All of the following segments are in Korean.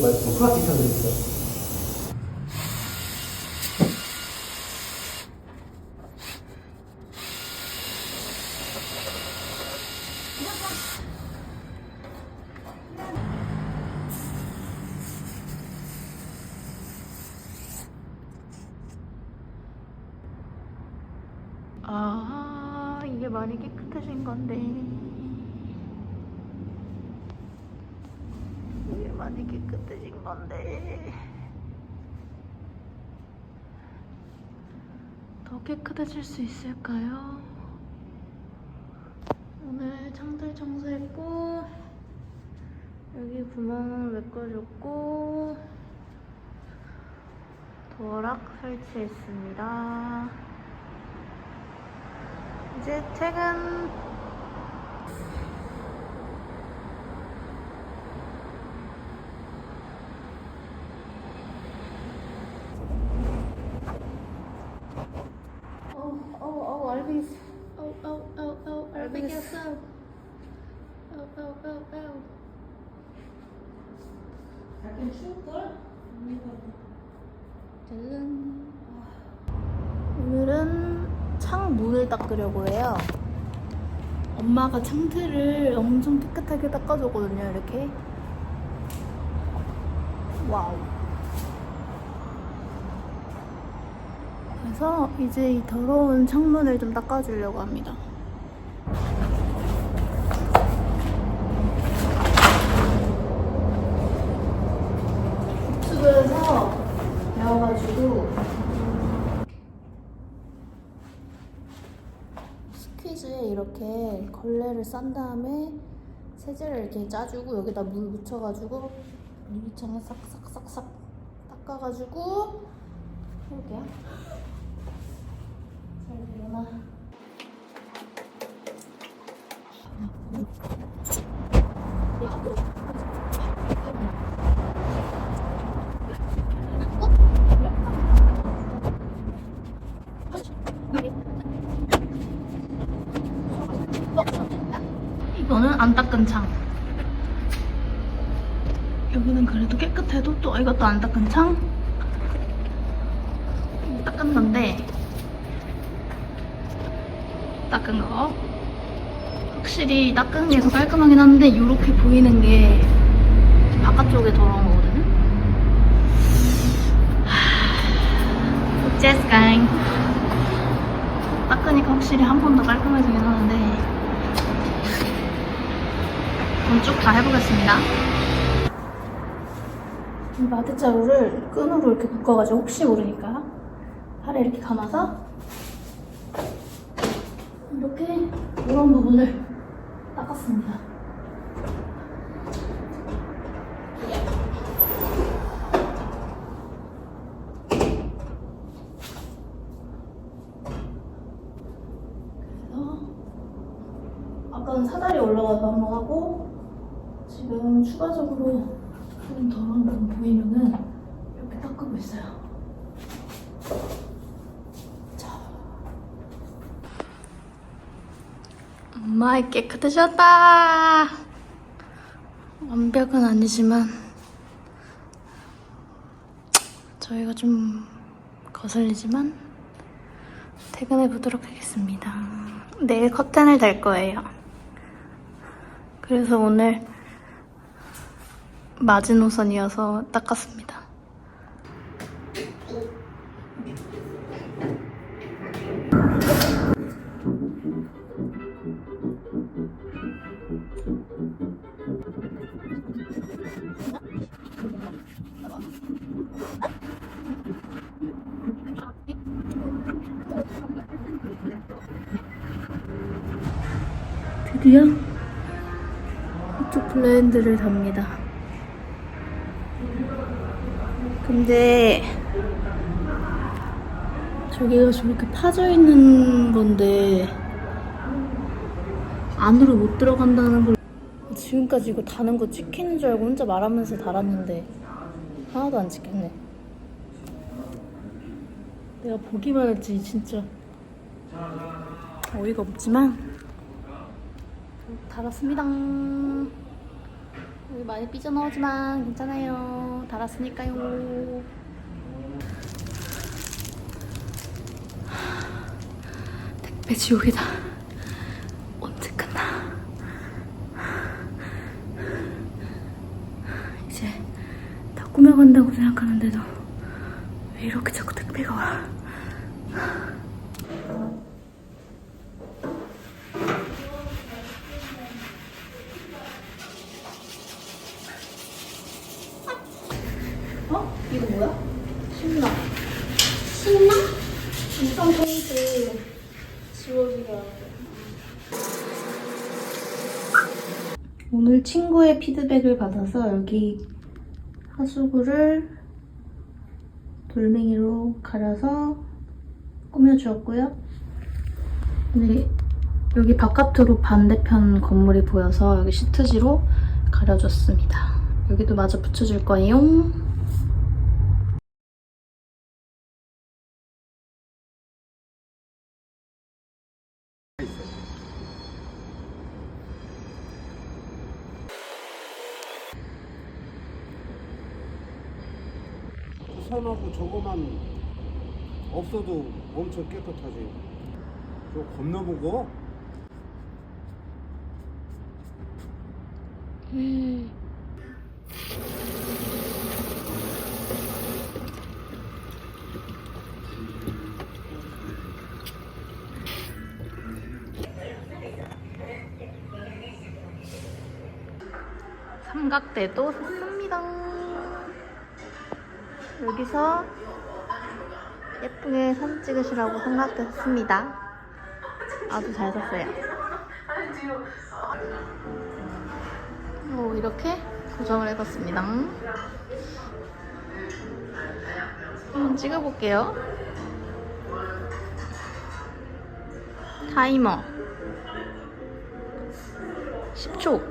말고 플라스틱 창들 있어. 아, 이게 많이 깨끗해진 건데. 이게 많이 깨끗해진 건데. 더 깨끗해질 수 있을까요? 오늘 창들 청소했고, 여기 구멍을 메꿔줬고, 도어락 설치했습니다. 이제 퇴근. 어, 어, 어, 알비스. 어, 어, 어, 어, 알비스. 어, 어, 어, 어. 약간 추울걸? 짜잔. 오늘은 창 문을 닦으려고 해요. 엄마가 창틀을 엄청 깨끗하게 닦아줬거든요, 이렇게. 와우. 그래서 이제 이 더러운 창문을 좀 닦아주려고 합니다. 유튜브에서 배워가지고 스퀴즈에 이렇게 걸레를 싼 다음에 세제를 이렇게 짜주고 여기다 물 묻혀가지고 유리창에 싹싹싹싹 닦아가지고 해볼게요. 잘 되려나? 이거는 안 닦은 창. 여기는 그래도 깨끗해도 또 이것도 안 닦은 창. 닦은 건데 닦은 거. 확실히 닦은 게 더 깔끔하긴 한데 이렇게 보이는 게 바깥쪽에 더러운 거거든요. 제스강 닦으니까 확실히 한 번 더 깔끔해지긴 하는데 그럼 쭉 다 해보겠습니다. 이 마대자루를 끈으로 이렇게 묶어가지고 혹시 모르니까 팔에 이렇게 감아서 이렇게 이런 부분을 닦았습니다. 그래서 아까는 사다리 올라가서 한번 하고 지금 추가적으로 보이면은 이렇게 닦고 있어요. 엄마 깨끗해졌다. 완벽은 아니지만 저희가 좀 거슬리지만 퇴근해 보도록 하겠습니다. 내일 커튼을 달 거예요. 그래서 오늘 마지노선이어서 닦았습니다. 드디어 이쪽 블렌드를 답니다. 근데 저기가 저렇게 파져 있는 건데 안으로 못 들어간다는 걸 지금까지 이거 다는 거 찍히는 줄 알고 혼자 말하면서 달았는데 하나도 안 찍혔네. 내가 보기만 했지 진짜 어이가 없지만 달았습니다. 여기 많이 삐져나오지만 괜찮아요. 달았으니까요. 택배 지옥이다. 언제 끝나? 이제 다 꾸며간다고 생각하는데도 왜 이렇게 자꾸 택배가 와? 어? 이거 뭐야? 신나. 신나? 인성 포인트 지워주려. 오늘 친구의 피드백을 받아서 여기 하수구를 돌멩이로 갈아서 꾸며주었고요. 근데 여기 바깥으로 반대편 건물이 보여서 여기 시트지로 가려줬습니다. 여기도 마저 붙여줄 거예요. 선하고 저거만 없어도 엄청 깨끗하지. 저 무거? 삼각대도 샀습니다. 여기서 예쁘게 사진 찍으시라고 삼각대 샀습니다. 아주 잘 샀어요. 오, 이렇게 고정을 해봤습니다. 한번 찍어볼게요. 타이머 10초.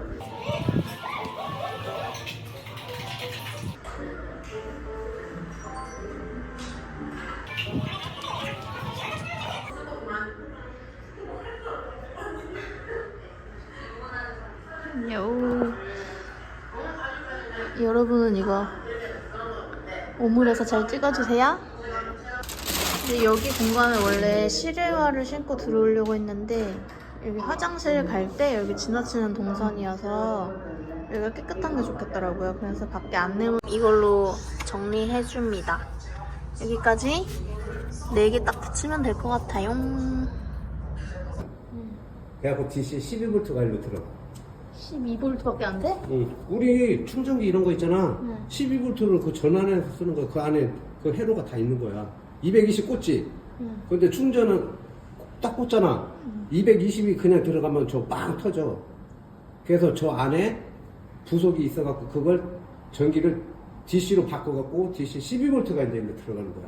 여러분은 이거 오물에서 잘 찍어주세요. 근데 여기 공간을 원래 실외화를 신고 들어오려고 했는데 여기 화장실 갈 때 여기 지나치는 동선이어서 여기가 깨끗한 게 좋겠더라고요. 그래서 밖에 안내문 이걸로 정리해줍니다. 여기까지 4개 딱 붙이면 될 것 같아요. 그래갖고 DC 12V가 일로 들어가. 12V밖에 안 돼? 응. 우리 충전기 이런 거 있잖아. 네. 12V를 그 전환해서 쓰는 거, 그 안에 그 회로가 다 있는 거야. 220 꽂지? 응. 근데 충전은 딱 꽂잖아. 220이 그냥 들어가면 저 빵 터져. 그래서 저 안에 부속이 있어갖고 그걸 전기를 DC로 바꿔갖고 DC 12V가 이제 들어가는 거야.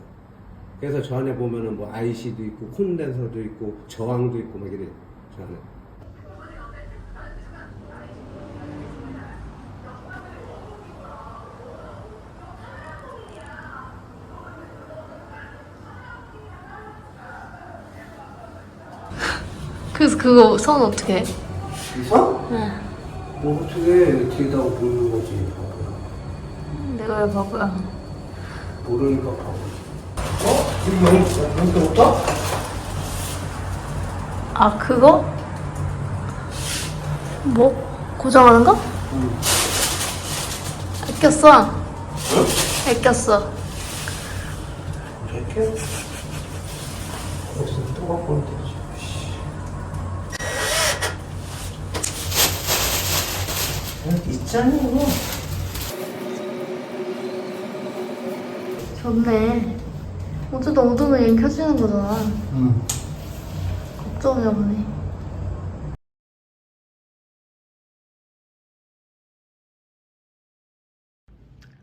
그래서 저 안에 보면은 뭐 IC도 있고 콘덴서도 있고 저항도 있고 막 이래. 저 안에. 그래서 그거 선 어떻게 해? 응. 뭐 어떻게 뒤에다 보는 거지. 내가 왜 바보야? 모르니까 바보. 어? 이거 여기 여기부터? 아 그거? 뭐? 고정하는 거? 응. 아꼈어. 응? 아꼈어. 이렇게? 거기서 또 갖고 되 이거. 좋네. 어쩌다 오도면 얘 켜지는 거잖아. 응. 걱정이야 보네.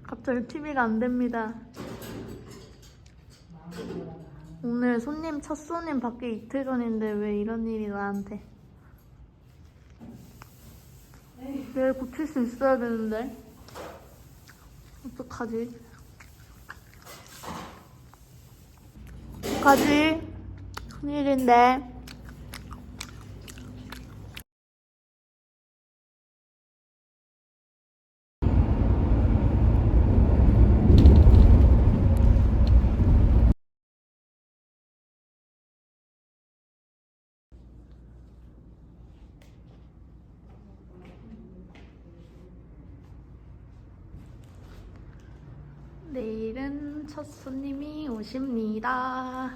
갑자기 TV가 안 됩니다. 오늘 손님 첫 손님 밖에 이틀 전인데 왜 이런 일이 나한테? 내일 고칠 수 있어야 되는데 어떡하지? 어떡하지? 큰일인데. 첫 손님이 오십니다.